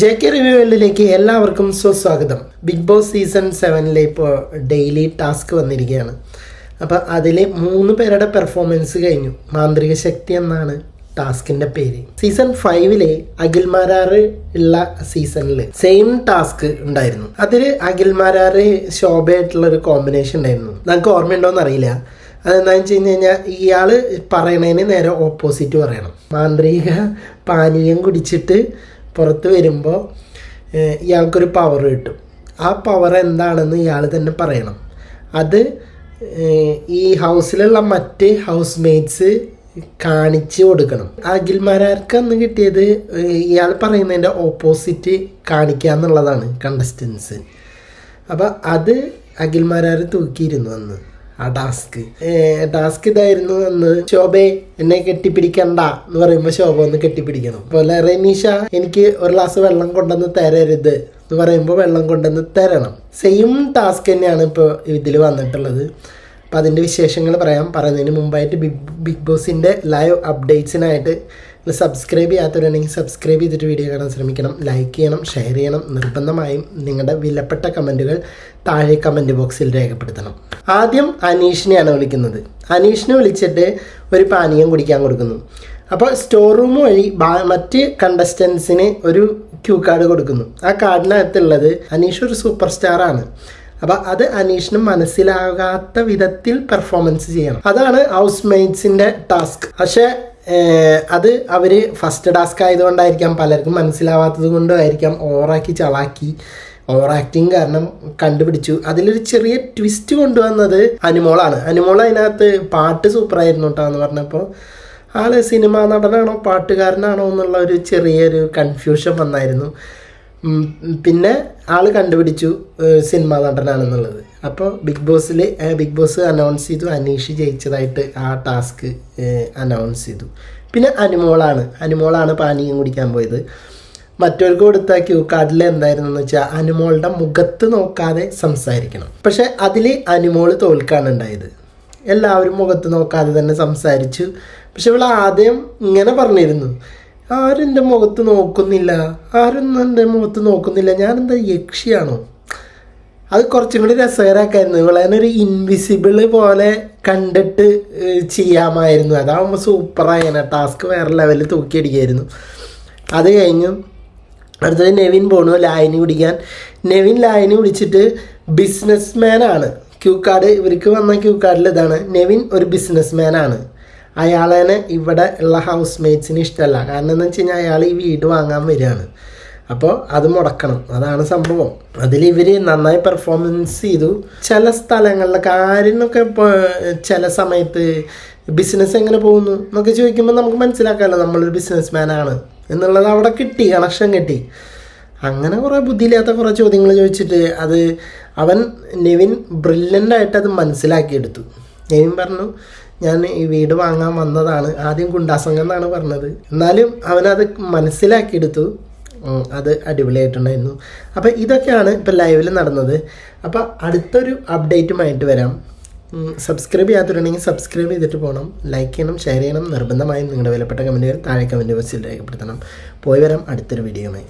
J K റിവ്യൂവേൾഡിലേക്ക് എല്ലാവർക്കും സുസ്വാഗതം. Big boss season സെവനിലെ ഇപ്പോൾ ഡെയിലി ടാസ്ക് വന്നിരിക്കുകയാണ്. അപ്പോൾ അതിൽ മൂന്ന് പേരുടെ പെർഫോമൻസ് കഴിഞ്ഞു. മാന്ത്രിക ശക്തി എന്നാണ് ടാസ്കിന്റെ പേര്. സീസൺ ഫൈവിലെ അഖിൽമാരാറ് ഉള്ള സീസണിൽ സെയിം ടാസ്ക് ഉണ്ടായിരുന്നു. അതിൽ അഖിൽമാരാറ് ശോഭയായിട്ടുള്ള ഒരു കോമ്പിനേഷൻ ഉണ്ടായിരുന്നു. നമുക്ക് ഓർമ്മയുണ്ടോയെന്ന് അറിയില്ല അതെന്താണെന്ന് വെച്ച് കഴിഞ്ഞ് കഴിഞ്ഞാൽ ഇയാൾ പറയണതിന് നേരെ ഓപ്പോസിറ്റ് പറയണം. മാന്ത്രിക പാനീയം കുടിച്ചിട്ട് പുറത്ത് വരുമ്പോൾ ഇയാൾക്കൊരു പവർ കിട്ടും. ആ പവർ എന്താണെന്ന് ഇയാൾ തന്നെ പറയണം. അത് ഈ ഹൗസിലുള്ള മറ്റ് ഹൗസ് മേറ്റ്സ് കാണിച്ചു കൊടുക്കണം. അഖിൽമാരാർക്ക് അന്ന് കിട്ടിയത് ഇയാൾ പറയുന്നതിന്റെ ഓപ്പോസിറ്റ് കാണിക്കുക എന്നുള്ളതാണ് കണ്ടസ്റ്റൻസ് അപ്പോൾ അത് അഖിൽമാരാർ തൂക്കിയിരുന്നു അന്ന്. ആ ടാസ്ക് ടാസ്ക് ഇതായിരുന്നു അന്ന് ശോഭയെ എന്നെ കെട്ടിപ്പിടിക്കണ്ട എന്ന് പറയുമ്പോൾ ശോഭ ഒന്ന് കെട്ടിപ്പിടിക്കണം. അതുപോലെ റെനീഷ എനിക്ക് ഒരു ഗ്ലാസ് വെള്ളം കൊണ്ടുവന്ന് തരരുത് എന്ന് പറയുമ്പോൾ വെള്ളം കൊണ്ടുവന്ന് തരണം. സെയിം ടാസ്ക് തന്നെയാണ് ഇപ്പോൾ ഇതിൽ വന്നിട്ടുള്ളത്. അപ്പോൾ അതിന്റെ വിശേഷങ്ങൾ പറയാം. പറയുന്നതിന് മുമ്പായിട്ട് ബിഗ് ബിഗ് ബോസിന്റെ ലൈവ് അപ്ഡേറ്റ്സിനായിട്ട് സബ്സ്ക്രൈബ് ചെയ്യാത്തവരുണ്ടെങ്കിൽ സബ്സ്ക്രൈബ് ചെയ്തിട്ട് വീഡിയോ കാണാൻ ശ്രമിക്കണം. ലൈക്ക് ചെയ്യണം ഷെയർ ചെയ്യണം നിർബന്ധമായും നിങ്ങളുടെ വിലപ്പെട്ട കമന്റുകൾ താഴെ കമന്റ് ബോക്സിൽ രേഖപ്പെടുത്തണം. ആദ്യം അനീഷിനെയാണ് വിളിക്കുന്നത്. അനീഷിനെ വിളിച്ചിട്ട് ഒരു പാനീയം കുടിക്കാൻ കൊടുക്കുന്നു. അപ്പോൾ സ്റ്റോർ റൂം വഴി മറ്റ് കണ്ടസ്റ്റൻസിന് ഒരു ക്യൂ കാർഡ് കൊടുക്കുന്നു. ആ കാർഡിനകത്തുള്ളത് അനീഷ് ഒരു സൂപ്പർ സ്റ്റാറാണ് അപ്പോൾ അത് അനീഷിന് മനസ്സിലാകാത്ത വിധത്തിൽ പെർഫോമൻസ് ചെയ്യണം. അതാണ് ഹൗസ് മെയ്റ്റ്സിന്റെ ടാസ്ക് പക്ഷേ അത് അവർ ഫസ്റ്റ് ടാസ്ക് ആയതുകൊണ്ടായിരിക്കാം പലർക്കും മനസ്സിലാവാത്തത് കൊണ്ടായിരിക്കാം ഓവറാക്കി ചളാക്കി. ഓവർ ആക്ടിങ് കാരണം കണ്ടുപിടിച്ചു. അതിലൊരു ചെറിയ ട്വിസ്റ്റ് കൊണ്ടുവന്നത് അനുമോളാണ്. അനുമോൾ അതിനകത്ത് പാട്ട് സൂപ്പറായിരുന്നു കേട്ടോ എന്ന് പറഞ്ഞപ്പോൾ ആൾ സിനിമാ നടനാണോ? പാട്ടുകാരനാണോ? എന്നുള്ള ഒരു ചെറിയൊരു കൺഫ്യൂഷൻ വന്നായിരുന്നു. പിന്നെ ആൾ കണ്ടുപിടിച്ചു സിനിമാ നടനാണെന്നുള്ളത്. അപ്പോൾ ബിഗ് ബോസിൽ ബിഗ് ബോസ് അനൗൺസ് ചെയ്തു. അനീഷ് ജയിച്ചതായിട്ട് ആ ടാസ്ക് അനൗൺസ് ചെയ്തു. പിന്നെ അനുമോളാണ്. അനുമോളാണ് പാനീയം കുടിക്കാൻ പോയത്. മറ്റവർക്ക് കൊടുത്ത ക്യൂ കാർഡിൽ എന്തായിരുന്നു എന്ന് വെച്ചാൽ അനുമോളുടെ മുഖത്ത് നോക്കാതെ സംസാരിക്കണം. പക്ഷേ അതിൽ അനുമോൾ തോൽക്കാണ് ഉണ്ടായത്. എല്ലാവരും മുഖത്ത് നോക്കാതെ തന്നെ സംസാരിച്ചു. പക്ഷെ ഇവൾ ആദ്യം ഇങ്ങനെ പറഞ്ഞിരുന്നു. ആരും എന്റെ മുഖത്ത് നോക്കുന്നില്ല. ആരും എന്റെ മുഖത്ത് നോക്കുന്നില്ല. ഞാനെന്താ യക്ഷിയാണോ? അത് കുറച്ചും കൂടി രസകരമാക്കായിരുന്നു. ഇവളതിനൊരു ഇൻവിസിബിൾ പോലെ കണ്ടിട്ട് ചെയ്യാമായിരുന്നു. അതാകുമ്പോൾ സൂപ്പറായിരുന്നു ടാസ്ക് വേറെ ലെവലിൽ തൂക്കിയടിക്കായിരുന്നു. അത് കഴിഞ്ഞു അടുത്തത് നെവിൻ പോണു. ലായനി കുടിക്കാൻ നെവിൻ ലായനി കുടിച്ചിട്ട് ബിസിനസ് ആണ്. ക്യൂ കാർഡ് ഇവർക്ക് വന്ന ക്യൂ കാർഡിൽ ഇതാണ്. നെവിൻ ഒരു ബിസിനസ് ആണ്. അയാളെ ഇവിടെ ഉള്ള ഹൗസ് മേറ്റ്സിന് ഇഷ്ടമല്ല. കാരണം എന്താ വെച്ച് കഴിഞ്ഞാൽ അയാൾ ഈ വീട് വാങ്ങാൻ വരികയാണ്. അപ്പോൾ അത് മുടക്കണം. അതാണ് സംഭവം. അതിൽ ഇവർ നന്നായി പെർഫോമൻസ് ചെയ്തു. ചില സ്ഥലങ്ങളിലൊക്കെ ആരിനൊക്കെ ഇപ്പോൾ ചില സമയത്ത് ബിസിനസ് എങ്ങനെ പോകുന്നു എന്നൊക്കെ ചോദിക്കുമ്പോൾ നമുക്ക് മനസ്സിലാക്കാമല്ലോ. നമ്മളൊരു ബിസിനസ് ആണ് എന്നുള്ളത് അവിടെ കിട്ടി കണക്ഷൻ കിട്ടി. അങ്ങനെ കുറേ ബുദ്ധിയില്ലാത്ത കുറേ ചോദ്യങ്ങൾ ചോദിച്ചിട്ട് അത് അവൻ നെവിൻ ബ്രില്യന്റ് ആയിട്ട് അത് മനസ്സിലാക്കിയെടുത്തു. നെവിൻ പറഞ്ഞു ഞാൻ ഈ വീട് വാങ്ങാൻ വന്നതാണ്. ആദ്യം ഗുണ്ടാസംഘം എന്നാണ് പറഞ്ഞത്. എന്നാലും അവനത് മനസ്സിലാക്കിയെടുത്തു. അത് അടിപൊളിയായിട്ടുണ്ടായിരുന്നു. അപ്പോൾ ഇതൊക്കെയാണ് ഇപ്പോൾ ലൈവിൽ നടന്നത്. അപ്പോൾ അടുത്തൊരു അപ്ഡേറ്റുമായിട്ട് വരാം. സബ്സ്ക്രൈബ് ചെയ്യാത്തവരുണ്ടെങ്കിൽ സബ്സ്ക്രൈബ് ചെയ്തിട്ട് പോകണം ലൈക്ക് ചെയ്യണം ഷെയർ ചെയ്യണം. നിർബന്ധമായും നിങ്ങളുടെ വിലപ്പെട്ട കമന്റുകൾ താഴെ കമന്റ് ബോക്സിൽ രേഖപ്പെടുത്തണം. പോയി വരാം അടുത്തൊരു വീഡിയോയുമായി